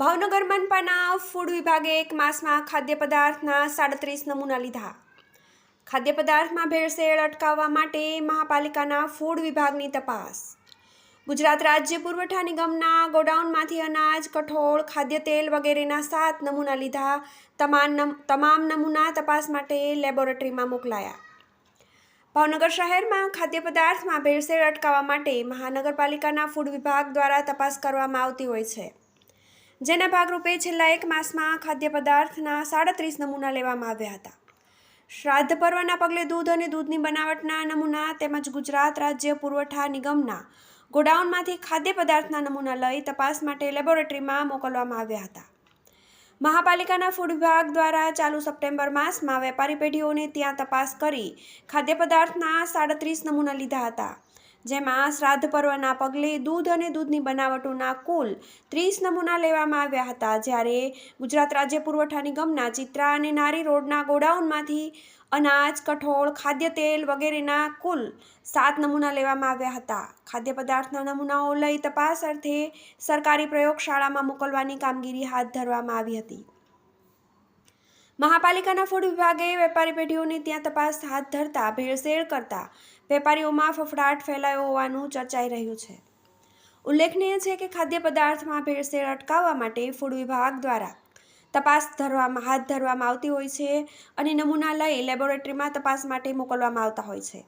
Bhavnagar મનપાના food વિભાગે એક માસમાં ખાદ્ય પદાર્થના સાડત્રીસ નમૂના લીધા. ખાદ્ય પદાર્થમાં ભેળસેળ અટકાવવા માટે મહાપાલિકાના ફૂડ વિભાગની તપાસ. ગુજરાત રાજ્ય પુરવઠા નિગમના ગોડાઉનમાંથી અનાજ, કઠોળ, ખાદ્ય તેલ વગેરેના સાત નમૂના લીધા, તમામ તમામ નમૂના તપાસ માટે લેબોરેટરીમાં મોકલાયા. ભાવનગર શહેરમાં ખાદ્ય પદાર્થમાં ભેળસેળ અટકાવવા માટે મહાનગરપાલિકાના ફૂડ વિભાગ દ્વારા તપાસ કરવામાં આવતી હોય છે. જેના ભાગરૂપે છેલ્લા એક માસમાં ખાદ્ય પદાર્થના સાડત્રીસ નમૂના લેવામાં આવ્યા હતા. શ્રાદ્ધ પર્વના પગલે દૂધ અને દૂધની બનાવટના નમૂના તેમજ ગુજરાત રાજ્ય પુરવઠા નિગમના ગોડાઉનમાંથી ખાદ્ય પદાર્થના નમૂના લઈ તપાસ માટે લેબોરેટરીમાં મોકલવામાં આવ્યા હતા. મહાપાલિકાના ફૂડ વિભાગ દ્વારા ચાલુ સપ્ટેમ્બર માસમાં વેપારી પેઢીઓને ત્યાં તપાસ કરી ખાદ્ય પદાર્થના સાડત્રીસ નમૂના લીધા હતા. જેમાં શ્રાદ્ધ પર્વના પગલે દૂધ અને દૂધની બનાવટોના કુલ ત્રીસ નમૂના લેવામાં આવ્યા હતા. જ્યારે ગુજરાત રાજ્ય પુરવઠા નિગમના ચિત્રા અને નારી રોડના ગોડાઉનમાંથી અનાજ, કઠોળ, ખાદ્ય તેલ વગેરેના કુલ સાત નમૂના લેવામાં આવ્યા હતા. ખાદ્ય પદાર્થના નમૂનાઓ લઈ તપાસ અર્થે સરકારી પ્રયોગશાળામાં મોકલવાની કામગીરી હાથ ધરવામાં આવી હતી. મહાપાલિકાના ફૂડ વિભાગે વેપારી પેઢીઓની ત્યાં તપાસ હાથ ધરતા ભેળસેળ કરતા વેપારીઓમાં ફફડાટ ફેલાયો હોવાનું ચર્ચાઈ રહ્યું છે. ઉલ્લેખનીય છે કે ખાદ્ય પદાર્થમાં ભેળસેળ અટકાવવા માટે ફૂડ વિભાગ દ્વારા તપાસ ધરવામાં હાથ ધરવામાં આવતી હોય છે અને નમૂના લઈ લેબોરેટરીમાં તપાસ માટે મોકલવામાં આવતા હોય છે.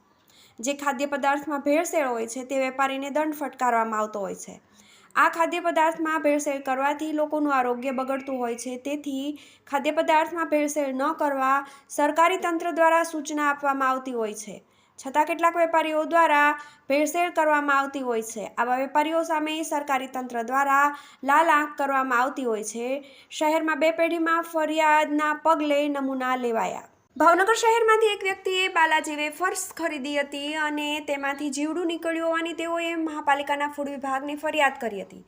જે ખાદ્ય પદાર્થમાં ભેળસેળ હોય છે તે વેપારીને દંડ ફટકારવામાં આવતો હોય છે. આ ખાદ્ય પદાર્થમાં ભેળસેળ કરવાથી લોકોનું આરોગ્ય બગડતું હોય છે. તેથી ખાદ્ય પદાર્થમાં ભેળસેળ ન કરવા સરકારી તંત્ર દ્વારા સૂચના આપવામાં આવતી હોય છે. છતાં કેટલાક વેપારીઓ દ્વારા ભેળસેળ કરવામાં આવતી હોય છે. આવા વેપારીઓ સામે સરકારી તંત્ર દ્વારા લાલ આંખ કરવામાં આવતી હોય છે. શહેરમાં બે પેઢીમાં ફરિયાદના પગલે નમૂના લેવાયા. ભાવનગર શહેરમાંથી એક વ્યક્તિએ બાલાજી વેફર્સ ખરીદી હતી અને તેમાંથી જીવડું નીકળ્યું હોવાની તેઓએ મહાપાલિકાના ફૂડ વિભાગને ફરિયાદ કરી હતી.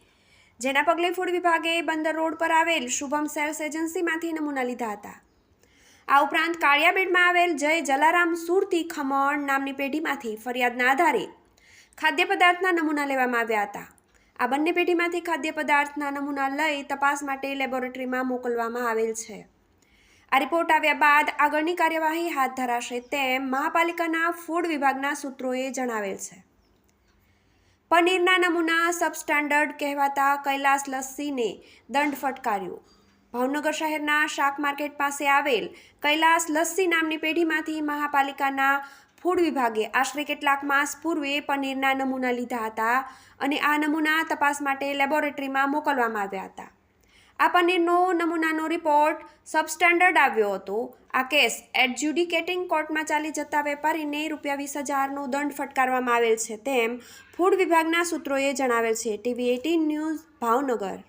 જેના પગલે ફૂડ વિભાગે બંદર રોડ પર આવેલ શુભમ સેલ્સ એજન્સીમાંથી નમૂના લીધા હતા. આ ઉપરાંત કાળિયાબેડમાં આવેલ જય જલારામ સુરતી ખમણ નામની પેઢીમાંથી ફરિયાદના આધારે ખાદ્ય પદાર્થના નમૂના લેવામાં આવ્યા હતા. આ બંને પેઢીમાંથી ખાદ્ય પદાર્થના નમૂના લઈ તપાસ માટે લેબોરેટરીમાં મોકલવામાં આવેલ છે. આ રિપોર્ટ આવ્યા બાદ આગળની કાર્યવાહી હાથ ધરાશે તેમ મહાપાલિકાના ફૂડ વિભાગના સૂત્રોએ જણાવેલ છે. પનીરના નમૂના સબસ્ટાન્ડર્ડ કહેવાતા કૈલાસ લસ્સીને દંડ ફટકાર્યો. ભાવનગર શહેરના શાક માર્કેટ પાસે આવેલ કૈલાસ લસ્સી નામની પેઢીમાંથી મહાપાલિકાના ફૂડ વિભાગે આશરે કેટલાક માસ પૂર્વે પનીરના નમૂના લીધા હતા અને આ નમૂના તપાસ માટે લેબોરેટરીમાં મોકલવામાં આવ્યા હતા. આ પનીરનો નમૂનાનો રિપોર્ટ સબસ્ટેન્ડર્ડ આવ્યો હતો. આ કેસ એડજ્યુડિકેટિંગ કોર્ટમાં ચાલી જતા વેપારીને રૂપિયા વીસ હજારનો દંડ ફટકારવામાં આવેલ છે તેમ ફૂડ વિભાગના સૂત્રોએ જણાવેલ છે. TV eighteen news Bhavnagar.